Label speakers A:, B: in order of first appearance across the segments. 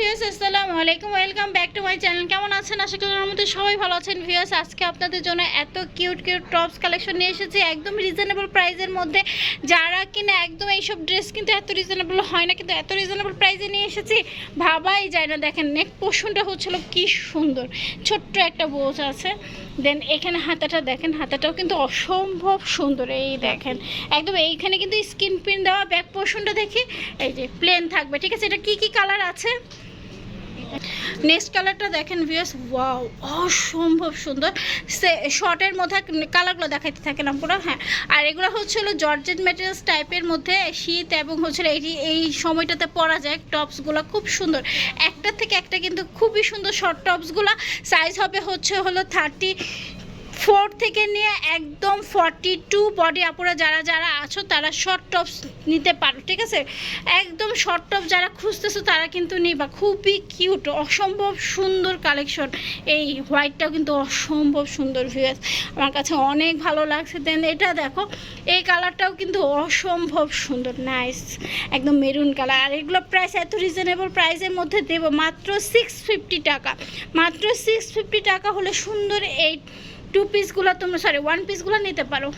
A: Viewers, আসসালামু আলাইকুম, welcome back to my channel. কেমন আছেন? আশা করি মধ্যে সবাই ভালো আছেন। ভিউয়ার্স, আজকে আপনাদের জন্য এত কিউট কিউট টপস কালেকশন নিয়ে এসেছি, একদম রিজনেবল প্রাইসের মধ্যে। যারা কিনা একদম এইসব ড্রেস কিন্তু এত রিজনেবল হয় না, কিন্তু এত রিজনেবল প্রাইসে নিয়ে এসেছি, ভাবাই যায় না। দেখেন নেক পোষণটা হচ্ছিল কি সুন্দর। ছোট্ট একটা বোঝ আছে। দেন এখানে হাতাটা দেখেন, হাতাটাও কিন্তু অসম্ভব সুন্দর। এই দেখেন, একদম এইখানে কিন্তু স্কিন প্রিন্ট দেওয়া ব্যাক পোর্শনটা দেখি, এই যে প্লেন থাকবে। ঠিক আছে, এটা কি কি কালার আছে? নেক্সট কালারটা দেখেন ভিউস ওয়াও অসম্ভব সুন্দর। সে শর্টের মধ্যে কালারগুলো দেখাইতে থাকে না পুরো হ্যাঁ। আর এগুলো হচ্ছিল জর্জেট ম্যাটেরিয়ালস টাইপের মধ্যে শীত এবং হচ্ছে এই এই সময়টাতে পরা যায় টপসগুলো খুব সুন্দর। একটা থেকে একটা কিন্তু খুবই সুন্দর শর্ট টপসগুলো সাইজ হবে হচ্ছে হলো থার্টি ফোর থেকে নিয়ে একদম ফর্টি টু বডি আপুরা যারা যারা আছো, তারা শর্ট টপস নিতে পারো, ঠিক আছে? একদম শর্ট টপ যারা খুঁজতেছো, তারা কিন্তু নিবা। খুবই কিউট অসম্ভব সুন্দর কালেকশন এই হোয়াইটটাও কিন্তু অসম্ভব সুন্দর ভিউয়ার্স আমার কাছে অনেক ভালো লাগছে। দেন এটা দেখো, এই কালারটাও কিন্তু অসম্ভব সুন্দর। নাইস একদম মেরুন কালার আর এগুলো প্রাইস এত রিজনেবল প্রাইসের মধ্যে দেবো, মাত্র সিক্স ফিফটি টাকা। মাত্র সিক্স ফিফটি টাকা হলে সুন্দর এই টু পিসগুলো তোমরা সরি ওয়ান পিসগুলো নিতে পারো।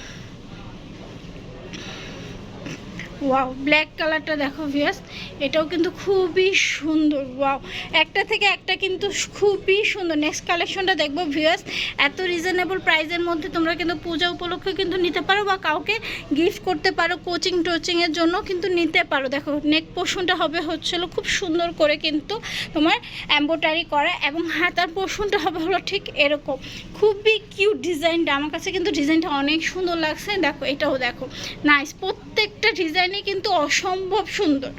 A: ওয়াও ব্ল্যাক কালারটা দেখো ভিয়াস এটাও কিন্তু খুবই সুন্দর, ওয়াও। একটা থেকে একটা কিন্তু খুবই সুন্দর। নেক্সট কালেকশনটা দেখব ভিয়াস এত রিজনেবল প্রাইসের মধ্যে তোমরা কিন্তু পূজা উপলক্ষে কিন্তু নিতে পারো বা কাউকে গিফট করতে পারো কোচিং টোচিংয়ের জন্য কিন্তু নিতে পারো। দেখো নেক পোর্শনটা হবে হচ্ছিল খুব সুন্দর করে কিন্তু তোমার এম্বোটারি করা এবং হাতার পোর্শনটা হবে হলো ঠিক এরকম। খুবই কিউট ডিজাইনটা আমার কাছে কিন্তু ডিজাইনটা অনেক সুন্দর লাগছে। দেখো, এটাও দেখো। নাইস প্রত্যেকটা ডিজাইনই কিন্তু অসম্ভব সুন্দর।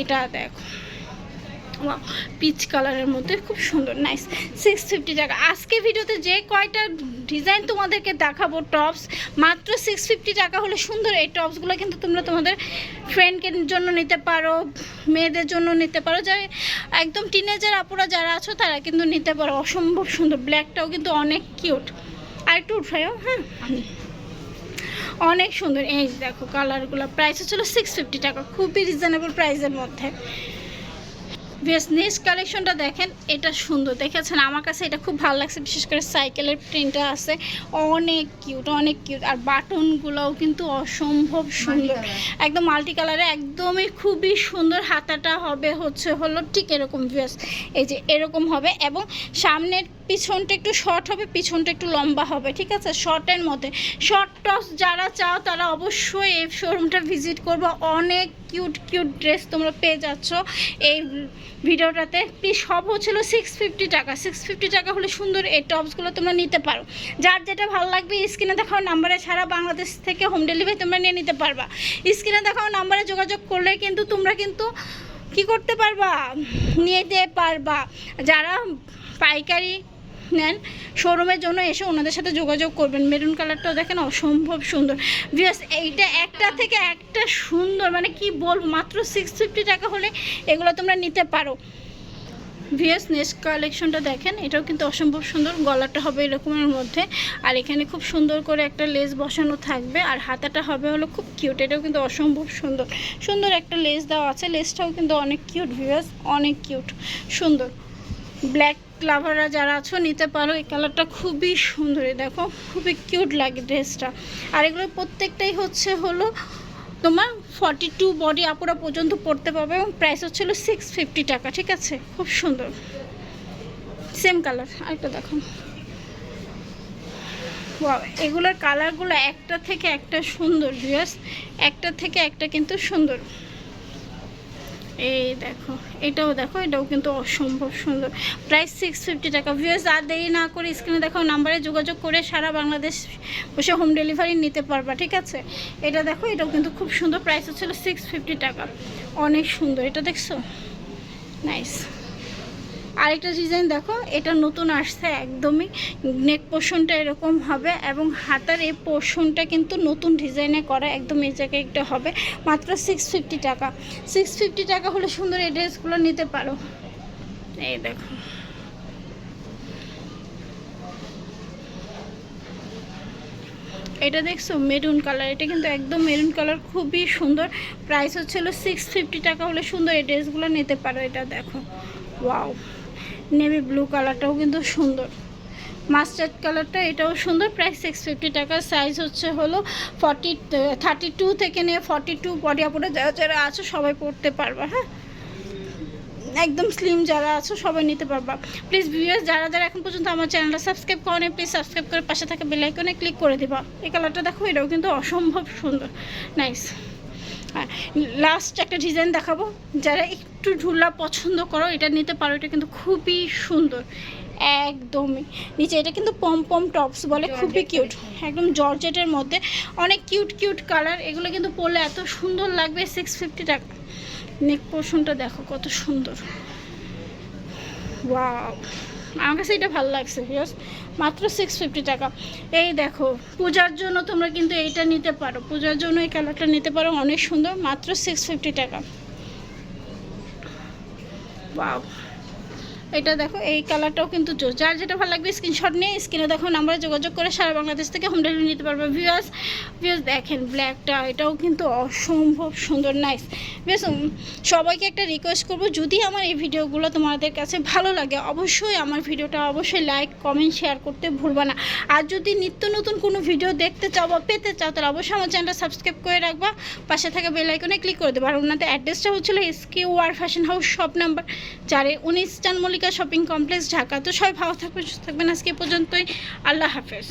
A: এটা দেখো। পিচ কালারের মধ্যে খুব সুন্দর নাইস সিক্স ফিফটি টাকা। আজকে ভিডিওতে যে কয়টা ডিজাইন তোমাদেরকে দেখাবো টপস মাত্র সিক্স ফিফটি টাকা হলে সুন্দর। এই টপসগুলো কিন্তু তোমরা তোমাদের ফ্রেন্ডকে জন্য নিতে পারো, মেয়েদের জন্য নিতে পারো। যারা একদম টিনেজার আপুরা যারা আছো, তারা কিন্তু নিতে পারো। অসম্ভব সুন্দর। ব্ল্যাকটাও কিন্তু অনেক কিউট আর একটু উঠায়ও হ্যাঁ? অনেক সুন্দর। এই দেখো কালারগুলো প্রাইস হচ্ছিল সিক্স ফিফটি টাকা খুবই রিজনেবল প্রাইসের মধ্যে। বেশ নেক্সট কালেকশনটা দেখেন এটা সুন্দর। দেখেছেন? আমার কাছে এটা খুব ভালো লাগছে বিশেষ করে সাইকেলের প্রিন্টটা আছে। অনেক কিউট অনেক কিউট আর বাটনগুলোও কিন্তু অসম্ভব সুন্দর। একদম মাল্টি কালারে একদমই খুবই সুন্দর। হাতাটা হবে হচ্ছে হলো ঠিক এরকম বেশ এই যে এরকম হবে এবং সামনের পিছনটা একটু শর্ট হবে, পিছনটা একটু লম্বা হবে, ঠিক আছে? শর্টের মধ্যে। শর্ট টস যারা চাও, তারা অবশ্যই এই শোরুমটা ভিজিট করব। অনেক কিউট কিউট ড্রেস তোমরা পেয়ে যাচ্ছ এই ভিডিওটাতে। প্লিজ সব হচ্ছিল সিক্স ফিফটি টাকা। সিক্স ফিফটি টাকা হলে সুন্দর এই টপসগুলো তোমরা নিতে পারো। যার যেটা ভালো লাগবে স্ক্রিনে দেখাও নাম্বারে ছাড়া বাংলাদেশ থেকে হোম ডেলিভারি তোমরা নিয়ে নিতে পারবা। স্ক্রিনে দেখাও নাম্বারে যোগাযোগ করলে কিন্তু তোমরা কিন্তু কি করতে পারবা? নিয়ে যেতে পারবা। যারা পাইকারি নেন। শোরুমের জন্য এসে ওনাদের সাথে যোগাযোগ করবেন। মেরুন কালারটাও দেখেন অসম্ভব সুন্দর। বিকজ এইটা একটা থেকে একটা সুন্দর মানে কি বলব, মাত্র সিক্স ফিফটি টাকা হলে এগুলো তোমরা নিতে পারো। ভিএস নেক্সট কালেকশনটা দেখেন, এটাও কিন্তু অসম্ভব সুন্দর, গলাটা হবে এরকমের মধ্যে। আর এখানে খুব সুন্দর করে একটা লেস বসানো থাকবে, আর হাতাটা হবে হলো খুব কিউট এটাও কিন্তু অসম্ভব সুন্দর। সুন্দর একটা লেস দেওয়া আছে লেসটাও কিন্তু অনেক কিউট ভিএস অনেক কিউট সুন্দর। ব্ল্যাক লাভাররা যারা আছো, নিতে পারো। এই কালারটা খুবই সুন্দর। দেখো, খুবই কিউট লাগে ড্রেসটা আর এগুলো প্রত্যেকটাই হচ্ছে হলো তোমার ফর্টি টু বডি আপুরা পর্যন্ত পড়তে পারবে এবং প্রাইস হচ্ছিল সিক্স ফিফটি টাকা, ঠিক আছে? খুব সুন্দর। সেম কালার আরেকটা দেখো। এগুলোর কালারগুলো একটা থেকে একটা সুন্দর ভিউয়ার্স একটা থেকে একটা কিন্তু সুন্দর। এই দেখো, এটাও দেখো, এটাও কিন্তু অসম্ভব সুন্দর। প্রাইস সিক্স ফিফটি টাকা। ভিউস আর দেরি না করে স্ক্রিনে দেখো, নাম্বারে যোগাযোগ করে সারা বাংলাদেশ বসে হোম ডেলিভারি নিতে পারবা, ঠিক আছে? এটা দেখো, এটাও কিন্তু খুব সুন্দর। প্রাইস হচ্ছিল সিক্স ফিফটি টাকা। অনেক সুন্দর, এটা দেখছ? নাইস আরেকটা ডিজাইন দেখো, এটা নতুন আসছে একদমই। নেক পোর্শনটা এরকম হবে এবং হাতার এই পোর্শনটা কিন্তু নতুন ডিজাইনে করা একদম এই জায়গায় একটা হবে, মাত্র সিক্স ফিফটি টাকা। সিক্স ফিফটি টাকা হলে সুন্দর এই ড্রেসগুলো নিতে পারো। এই দেখো। এটা দেখছ? মেরুন কালার এটা কিন্তু একদম মেরুন কালার খুবই সুন্দর। প্রাইস হচ্ছিল সিক্স ফিফটি টাকা হলে সুন্দর এই ড্রেসগুলো নিতে পারো, এটা দেখো। ওয়াও নেভি ব্লু কালারটাও কিন্তু সুন্দর। মাস্টার্ড কালারটা এটাও সুন্দর, প্রাইস সিক্স ফিফটি টাকার সাইজ হচ্ছে হলো ফর্টি থার্টি টু থেকে নিয়ে ফর্টি টু বডি আপরে যারা যারা আছো সবাই পড়তে পারবা হ্যাঁ? একদম স্লিম যারা আছো সবাই নিতে পারবা। প্লিজ ভিউয়ার্স যারা যারা এখন পর্যন্ত আমার চ্যানেলটা সাবস্ক্রাইব করেন প্লিজ সাবস্ক্রাইব করে পাশে থাকা বেল আইকনে ক্লিক করে দিবা। এই কালারটা দেখো, এটাও কিন্তু অসম্ভব সুন্দর। নাইস লাস্ট একটা ডিজাইন দেখাবো। যারা একটু ঝুলা পছন্দ করো এটা নিতে পারো এটা কিন্তু খুবই সুন্দর। একদমই। নিচে এটা কিন্তু পম পম টপস বলে খুবই কিউট একদম জর্জেটের মধ্যে। অনেক কিউট কিউট কালার এগুলো কিন্তু পরলে এত সুন্দর লাগবে সিক্স ফিফটি টাকা। নেক পোর্শনটা দেখো কত সুন্দর। ওয়াও আমার কাছে এটা ভালো লাগছে ইয়াস মাত্র সিক্স ফিফটি টাকা। এই দেখো, পূজার জন্য তোমরা কিন্তু এইটা নিতে পারো। পূজার জন্য এই কালারটা নিতে পারো, অনেক সুন্দর, মাত্র সিক্স ফিফটি টাকা। ওয়াও এটা দেখো, এই কালারটাও কিন্তু যার যেটা ভালো লাগবে স্ক্রিনশট নিয়ে স্ক্রিনে দেখো নাম্বারে যোগাযোগ করে সারা বাংলাদেশ থেকে হোম ডেলিভারি নিতে পারবে। ভিউয়ার্স ভিউয়ার্স দেখেন ব্ল্যাকটা এটাও কিন্তু অসম্ভব সুন্দর নাইস বেশ সবাইকে একটা রিকোয়েস্ট করব, যদি আমার এই ভিডিওগুলো তোমাদের কাছে ভালো লাগে, অবশ্যই আমার ভিডিওটা অবশ্যই লাইক কমেন্ট শেয়ার করতে ভুলবা না। আর যদি নিত্য নতুন কোনো ভিডিও দেখতে চাও বা পেতে চাও, তাহলে অবশ্যই আমার চ্যানেলটা সাবস্ক্রাইব করে রাখবা। পাশে থাকা বেল আইকনে ক্লিক করে দেবো। আর ওনাদের অ্যাড্রেসটা হচ্ছিল SK wear fashion house shop number চারে উনিশ চান মল্লিকা শপিং কমপ্লেক্স ঢাকা। তো সবাই ভালো থাকবেন সুস্থ থাকবেন। আজকে পর্যন্তই। আল্লাহ হাফেজ।